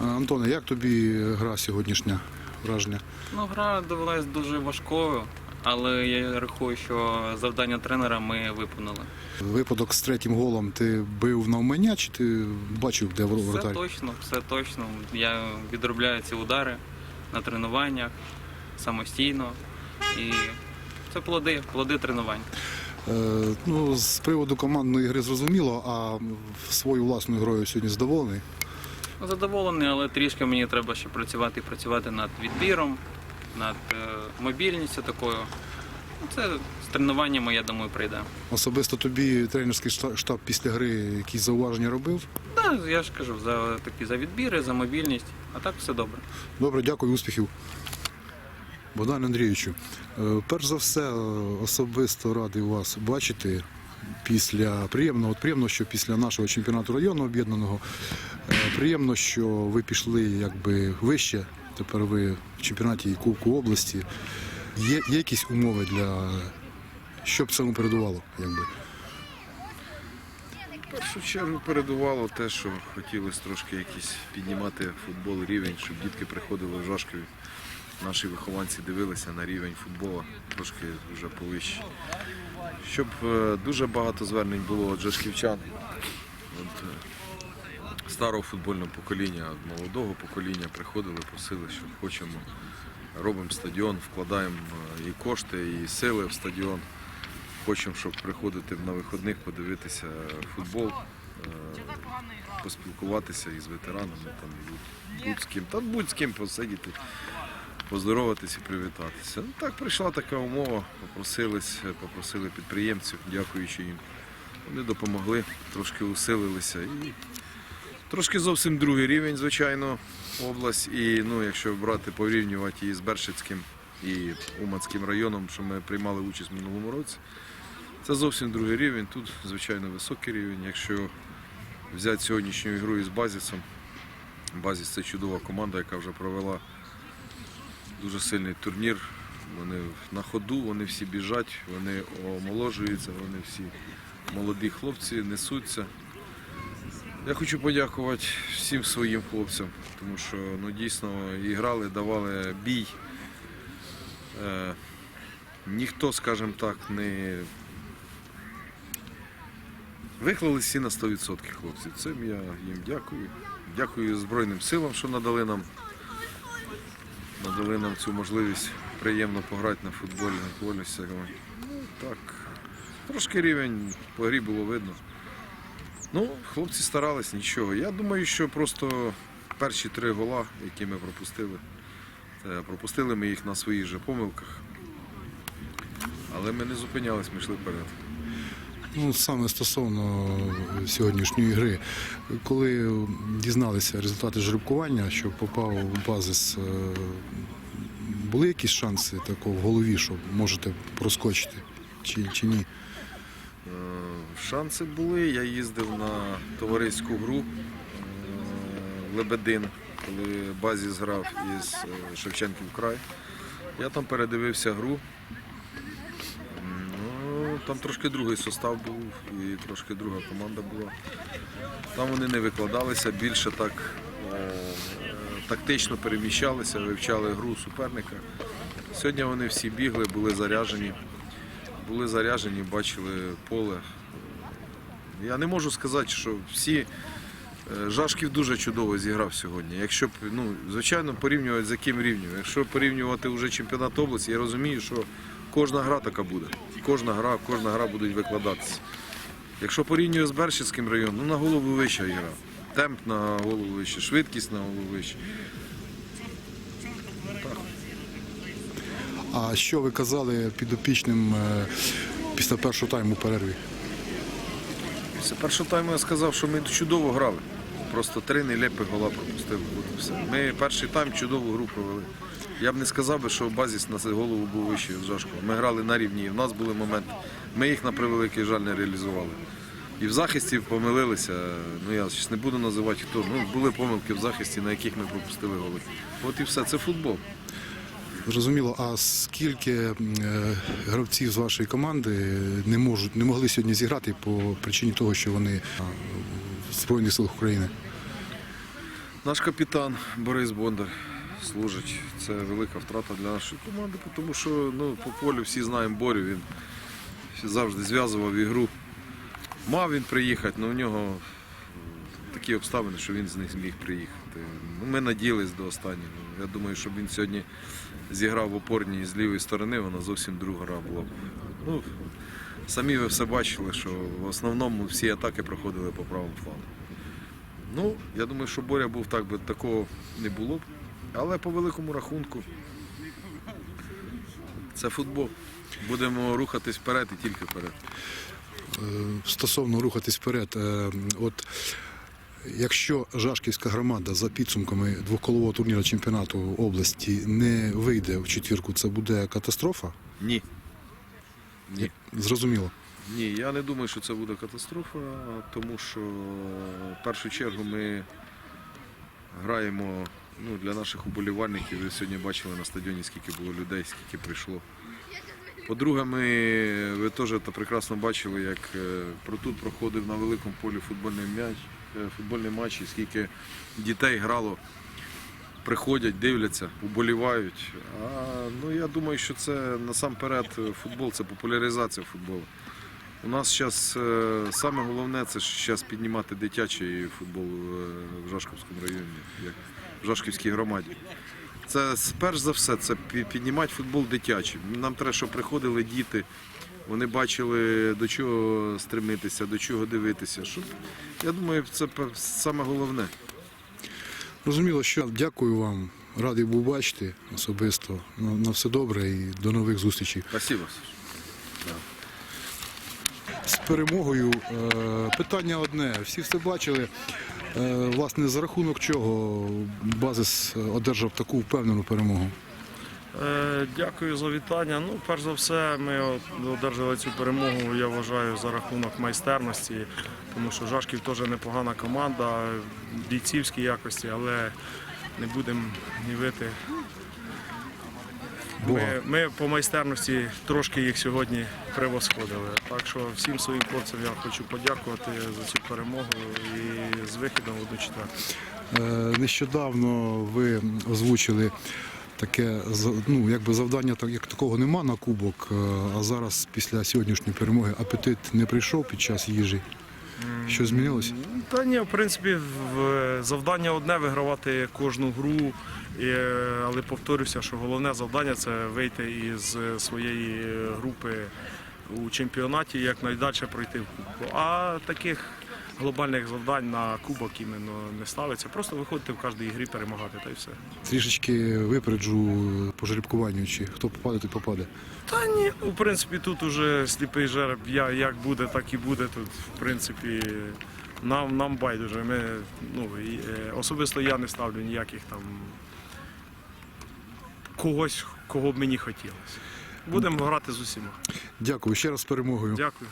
Антоне, як тобі гра сьогоднішня враження? Ну, гра довелась дуже важкою, але я рахую, що завдання тренера ми виконали. Випадок з третім голом ти бив навмання, чи ти бачив, де вор- Все точно, все точно. Я відробляю ці удари на тренуваннях самостійно. І це плоди, плоди тренувань. Е, ну, з приводу командної гри зрозуміло, а свою власною грою сьогодні задоволений. Задоволений, але трішки мені треба ще працювати і працювати над відбіром, над е, мобільністю такою. Ну, Це з тренуваннями, я думаю, прийде. Особисто тобі тренерський штаб після гри якісь зауваження робив? Так, я ж кажу, за такі за відбіри, за мобільність, а так все добре. Добре, дякую, успіхів. Богдан Андрійовичу, е, перш за все, е, особисто радий вас бачити після приємно, от приємно, що після нашого чемпіонату району об'єднаного е, приємно, що ви пішли якби вище. Тепер ви в чемпіонаті і Кубку області. Є, є якісь умови для що б цьому передувало, якби. В першу чергу передувало те, що хотілося трошки якийсь піднімати футбол рівень, щоб дітки приходили в Жашкові. Наші вихованці дивилися на рівень футболу трошки вже повище. Щоб е, дуже багато звернень було від жашківчан, від е, старого футбольного покоління, молодого покоління приходили, просили, що хочемо, робимо стадіон, вкладаємо е, і кошти, і сили в стадіон. Хочемо, щоб приходити на вихідних, подивитися футбол, поспілкуватися із ветеранами, там, будь- будь з ким, та будь з ким посидіти, поздороватися і привітатися. Ну, так прийшла така умова, попросились, попросили підприємців, дякуючи їм. Вони допомогли, трошки усилилися і трошки зовсім другий рівень, звичайно, область. І ну, якщо брати порівнювати її з Бершицьким і Уманським районом, що ми приймали участь в минулому році. Це зовсім другий рівень. Тут, звичайно, високий рівень. Якщо взяти сьогоднішню ігру із Базісом, Базіс це чудова команда, яка вже провела дуже сильний турнір. Вони на ходу, вони всі біжать, вони омоложуються, вони всі молоді хлопці, несуться. Я хочу подякувати всім своїм хлопцям, тому що ну, дійсно і грали, давали бій. Е, ніхто, скажімо так, не виклали всі на 100% хлопці. Цим я їм дякую. Дякую Збройним силам, що надали нам, надали нам цю можливість приємно пограти на футболі, на полі. Ну, так, трошки рівень по грі було видно. Ну, хлопці старались, нічого. Я думаю, що просто перші три гола, які ми пропустили, пропустили ми їх на своїх же помилках. Але ми не зупинялись, ми йшли вперед. Ну, саме стосовно сьогоднішньої гри, коли дізналися результати жеребкування, що попав у базис, е, були якісь шанси такого в голові, що можете проскочити чи, чи ні? Е, Шанси були. Я їздив на товариську гру е, Лебедин, коли базі зграв із е, Шевченків край. Я там передивився гру. Там трошки другий состав був і трошки друга команда була. Там вони не викладалися, більше так е, тактично переміщалися, вивчали гру суперника. Сьогодні вони всі бігли, були заряжені були заряжені, бачили поле. Я не можу сказати, що всі. е, Жашків дуже чудово зіграв сьогодні. Якщо ну, звичайно, порівнювати з яким рівнем. Якщо порівнювати вже чемпіонат області, я розумію, що кожна гра така буде. Кожна гра, кожна гра буде викладатися. Якщо порівнюю з Бершицьким районом, ну на голову вища гра. Темп на голову вище, швидкість на голову вище. А що ви казали підопічним е, після першого тайму перерві? Після першого тайму я сказав, що ми чудово грали. Просто три нелепі гола пропустили. От і все. Ми перший тайм чудову гру провели. Я б не сказав би, що базіс на голову був вищий Жашкова. Ми грали на рівні, і в нас були моменти. Ми їх на превеликий жаль не реалізували. І в захисті помилилися. Ну я зараз не буду називати хто. Ну, були помилки в захисті, на яких ми пропустили голи. От і все, це футбол. Зрозуміло, а скільки е, гравців з вашої команди не можуть не могли сьогодні зіграти по причині того, що вони в Збройних силах України? Наш капітан Борис Бондар служить. Це велика втрата для нашої команди, тому що ну, по полю всі знаємо Борю, він завжди зв'язував ігру. Мав він приїхати, але у нього такі обставини, що він з них зміг приїхати. Ми надіялись до останнього. Я думаю, щоб він сьогодні зіграв в опорній з лівої сторони, вона зовсім друга гра була. Ну, самі ви все бачили, що в основному всі атаки проходили по правому флангу. Ну, я думаю, що Боря був так би такого не було б. Але по великому рахунку це футбол. Будемо рухатись вперед і тільки вперед. Е, Стосовно рухатись вперед, е, от якщо Жашківська громада за підсумками двоколового турніру чемпіонату області не вийде в четвірку, це буде катастрофа? Ні. Ні. Зрозуміло. Ні, я не думаю, що це буде катастрофа, тому що в першу чергу ми граємо ну, для наших уболівальників. Ви сьогодні бачили на стадіоні, скільки було людей, скільки прийшло. По-друге, ми, ви теж прекрасно бачили, як е, про- тут проходив на великому полі футбольний м'яч, е, футбольний матч, і скільки дітей грало, приходять, дивляться, уболівають. А, ну, я думаю, що це насамперед е, футбол, це популяризація футболу. У нас зараз саме головне це зараз піднімати дитячий футбол е, в Жашківському районі, в Жашківській громаді. Це перш за все це піднімати футбол дитячий. Нам треба, щоб приходили діти, вони бачили до чого стремитися, до чого дивитися. Щоб, я думаю, це саме головне. Розуміло, що дякую вам. Радий був бачити особисто. На, на все добре і до нових зустрічей. Спасибо. З перемогою е, питання одне. Всі все бачили. Е, власне, за рахунок чого базис одержав таку впевнену перемогу. Е, Дякую за вітання. Ну, перш за все, ми одержали цю перемогу, я вважаю, за рахунок майстерності, тому що Жашків теж непогана команда, бійцівські якості, але не будемо гнівити. Ми, ми по майстерності трошки їх сьогодні превосходили. Так що всім своїм хлопцям я хочу подякувати за цю перемогу і з вихідом в одну четверту. Е, Нещодавно ви озвучили таке ну, якби завдання так, як такого нема на кубок, е, а зараз після сьогоднішньої перемоги апетит не прийшов під час їжі. Що змінилося? Та ні, в принципі, завдання одне вигравати кожну гру. Е, але повторюся, що головне завдання це вийти із своєї групи у чемпіонаті, якнайдальше пройти в кубку. А таких глобальних завдань на кубок іменно не ставиться. Просто виходити в кожній грі перемагати, та й все. Трішечки випереджу по жеребкуванню, чи хто попаде, той попаде. Та ні, в принципі, тут уже сліпий жереб, я, як буде, так і буде. Тут, в принципі, нам, нам байдуже. Ми, ну, е, особисто я не ставлю ніяких там когось, кого б мені хотілося. Будемо грати з усіма. Дякую ще раз з перемогою. Дякую.